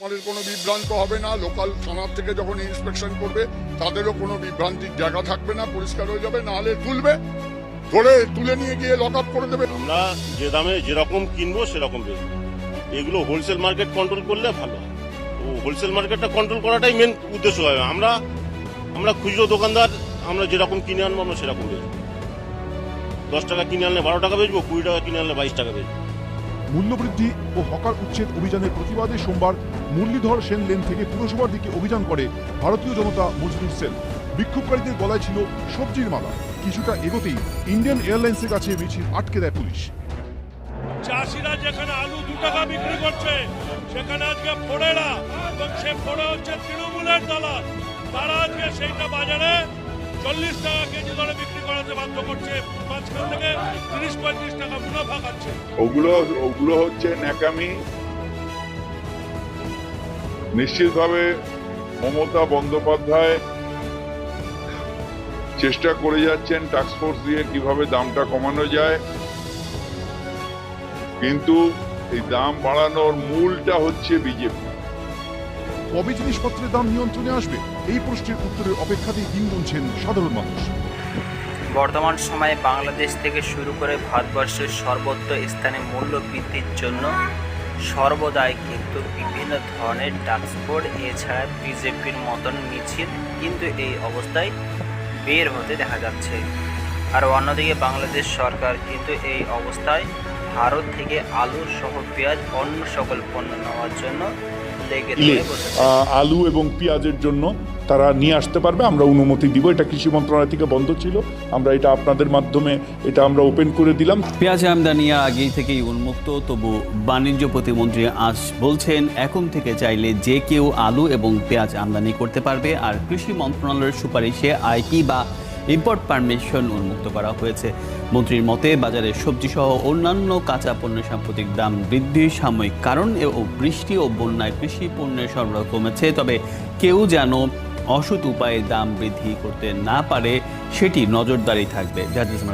আমাদের কোনো বিভ্রান্ত হবে না, লোকাল থানার থেকে যখন ইন্সপেকশন করবে, তাদেরও কোনো বিভ্রান্তির জায়গা থাকবে না, পরিষ্কার হয়ে যাবে নাহলে তুলবে, ধরে তুলে নিয়ে গিয়ে লক আপ করে দেবে। আমরা যে দামে যেরকম কিনবো সেরকম বেচবো। এগুলো হোলসেল মার্কেট কন্ট্রোল করলে ভালো হয়। তো হোলসেল মার্কেটটা কন্ট্রোল করাটাই মেন উদ্দেশ্য হবে আমরা আমরা খুচরো দোকানদার, আমরা যেরকম কিনে আনব, আমরা সেরকম বেচবো। দশ টাকা কিনে আনলে বারো টাকা বেচবো, কুড়ি টাকা কিনে আনলে বাইশ টাকা বেচবো। মূল্যবৃদ্ধি ও হকার উচ্ছেদ অভিযানের প্রতিবাদে সোমবার মুরলীধর সেন লেন থেকে পুরসভার দিকে অভিযান করে ভারতীয় জনতা মজদুর সেল বিক্ষোভকারীদের গলায় ছিল সবজির মালা। কিছুটা এগোতেই ইন্ডিয়ান এয়ারলাইন্সের কাছে মিছিল আটকে দেয় পুলিশ। চাষিরা যেখানে আলু দু টাকা বিক্রি করছে, সেখানে আজকে ফোড়েরা। এবং সে হচ্ছে তৃণমূলের দলাল। তারা আজকে সেইটা বাজারে চল্লিশ টাকা কেজি দরে বিক্রি করাতে বাধ্য করছে। মাঝখান থেকে তিরিশ পঁয়ত্রিশ টাকা মুনাফা খাচ্ছে ওগুলো ওগুলো হচ্ছে ন্যাকামি। নিশ্চিতভাবে মমতা বন্দ্যোপাধ্যায় চেষ্টা করে যাচ্ছেন টাস্কফোর্স দিয়ে কীভাবে দামটা কমানো যায়। কিন্তু এই দাম বাড়ানোর মূলটা হচ্ছে বিজেপি। কবে জিনিসপত্রের দাম নিয়ন্ত্রণে আসবে? এই প্রশ্নের উত্তরের অপেক্ষাতেই দিন গুনছেন সাধারণ মানুষ। বর্তমান সময়ে বাংলাদেশ থেকে শুরু করে ভারতবর্ষের সর্বত্র স্থানে মূল্য বৃদ্ধির জন্য সর্বদাই কিন্তু বিভিন্ন ধরনের ট্রান্সপোর্ট এছাড়া বিজেপির মতন মিছিল কিন্তু এই অবস্থায় বের হতে দেখা যাচ্ছে। আর অন্যদিকে বাংলাদেশ সরকার কিন্তু এই অবস্থায় ভারত থেকে আলু সহ পেঁয়াজ অন্য সকল পণ্য নেওয়ার জন্য আলু এবং পেঁয়াজের জন্য তারা নিয়ে আসতে পারবে। আমরা অনুমতি দিব। এটা কৃষি মন্ত্রণালয় থেকে বন্ধ ছিল। আমরা এটা আপনাদের মাধ্যমে এটা আমরা ওপেন করে দিলাম। পেঁয়াজ আমদানি আগেই থেকেই উন্মুক্ত। তবু বাণিজ্য প্রতিমন্ত্রী আজ বলছেন এখন থেকে চাইলে যে কেউ আলু এবং পেঁয়াজ আমদানি করতে পারবে। আর কৃষি মন্ত্রণালয়ের সুপারিশে আইপি বা ইম্পোর্ট পারমিশন উন্মুক্ত করা হয়েছে। মন্ত্রীর মতে, বাজারে সবজি সহ অন্যান্য কাঁচা পণ্যের সাম্প্রতিক দাম বৃদ্ধির সাময়িক কারণ ও বৃষ্টি ও বন্যায় কৃষি পণ্যের সরবরাহ কমেছে। তবে কেউ যেন অসৎ উপায়ে দাম বৃদ্ধি করতে না পারে, সেটি নজরদারি থাকবে।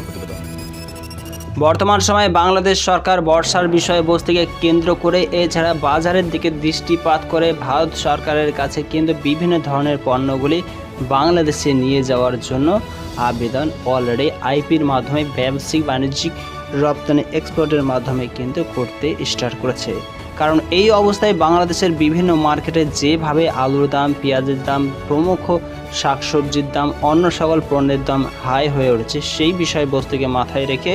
প্রতিবেদন। বর্তমান সময়ে বাংলাদেশ সরকার বর্ষার বিষয়বস্তুকে কেন্দ্র করে, এছাড়া বাজারের দিকে দৃষ্টিপাত করে ভারত সরকারের কাছে কিন্তু বিভিন্ন ধরনের পণ্যগুলি বাংলাদেশে নিয়ে যাওয়ার জন্য আবেদন অলরেডি আইপির মাধ্যমে, ব্যবসায়িক বাণিজ্যিক রপ্তানি এক্সপোর্টের মাধ্যমে কিন্তু করতে স্টার্ট করেছে। কারণ এই অবস্থায় বাংলাদেশের বিভিন্ন মার্কেটে যেভাবে আলুর দাম, পেঁয়াজের দাম, প্রমুখ শাকসবজির দাম, অন্য সকল পণ্যের দাম হাই হয়ে উঠেছে, সেই বিষয়বস্তুকে মাথায় রেখে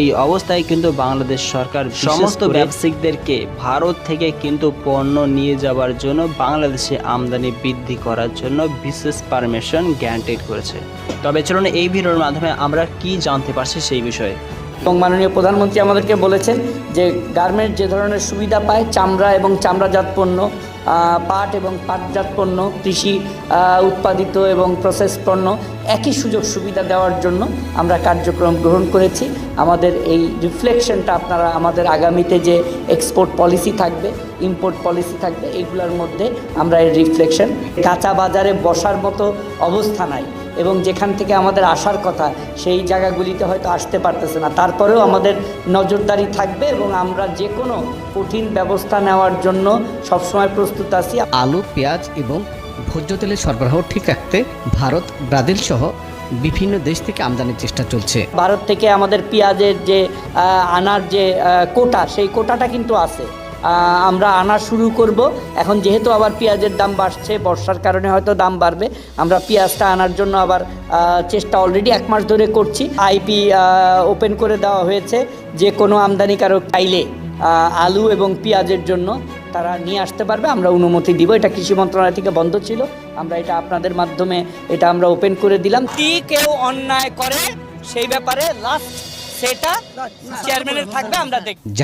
এই অবস্থায় কিন্তু বাংলাদেশ সরকার সমস্ত ব্যবসায়িকদেরকে ভারত থেকে কিন্তু পণ্য নিয়ে যাওয়ার জন্য বাংলাদেশে আমদানি বৃদ্ধি করার জন্য বিশেষ পারমিশন গ্যারান্টেড করেছে। তবে চলুন এই ভিডিওর মাধ্যমে আমরা কি জানতে পারছি সেই বিষয়ে। এবং মাননীয় প্রধানমন্ত্রী আমাদেরকে বলেছেন যে গার্মেন্ট যে ধরনের সুবিধা পায়, চামড়া এবং চামড়াজাত পণ্য পাট এবং পাটজাত পণ্য, কৃষি উৎপাদিত এবং প্রসেস পণ্য, একই সুযোগ সুবিধা দেওয়ার জন্য আমরা কার্যক্রম গ্রহণ করেছি। আমাদের এই রিফ্লেকশনটা আপনারা আমাদের আগামীতে যে এক্সপোর্ট পলিসি থাকবে ইম্পোর্ট পলিসি থাকবে, এগুলোর মধ্যে আমরা এর রিফ্লেকশন কাঁচা বাজারে বসার মতো অবস্থা নাই। এবং যেখান থেকে আমাদের আসার কথা সেই জায়গাগুলিতে হয়তো আসতে পারতেছে না। তারপরেও আমাদের নজরদারি থাকবে এবং আমরা যে কোনো কঠিন ব্যবস্থা নেওয়ার জন্য সবসময় প্রস্তুত আছি। আলু পেঁয়াজ এবং ভোজ্য তেলের সরবরাহ ঠিক রাখতে ভারত ব্রাজিল সহ বিভিন্ন দেশ থেকে আমদানির চেষ্টা চলছে। ভারত থেকে আমাদের পেঁয়াজের যে আনার যে কোটা সেই কোটাটা কিন্তু আছে। আমরা আনা শুরু করব। এখন যেহেতু আবার পেঁয়াজের দাম বাড়ছে, বর্ষার কারণে হয়তো দাম বাড়বে, আমরা পেঁয়াজটা আনার জন্য আবার চেষ্টা অলরেডি এক মাস ধরে করছি। আইপি ওপেন করে দেওয়া হয়েছে। যে কোনো আমদানিকারক চাইলে আলু এবং পেঁয়াজের জন্য তারা নিয়ে আসতে পারবে। আমরা অনুমতি দিব। এটা কৃষি মন্ত্রণালয় থেকে বন্ধ ছিল। আমরা এটা আপনাদের মাধ্যমে এটা আমরা ওপেন করে দিলাম। কি কেউ অন্যায় করে সেই ব্যাপারে লাস্ট সেটা চেয়ারম্যানের থাকবে, আমরা দেখব।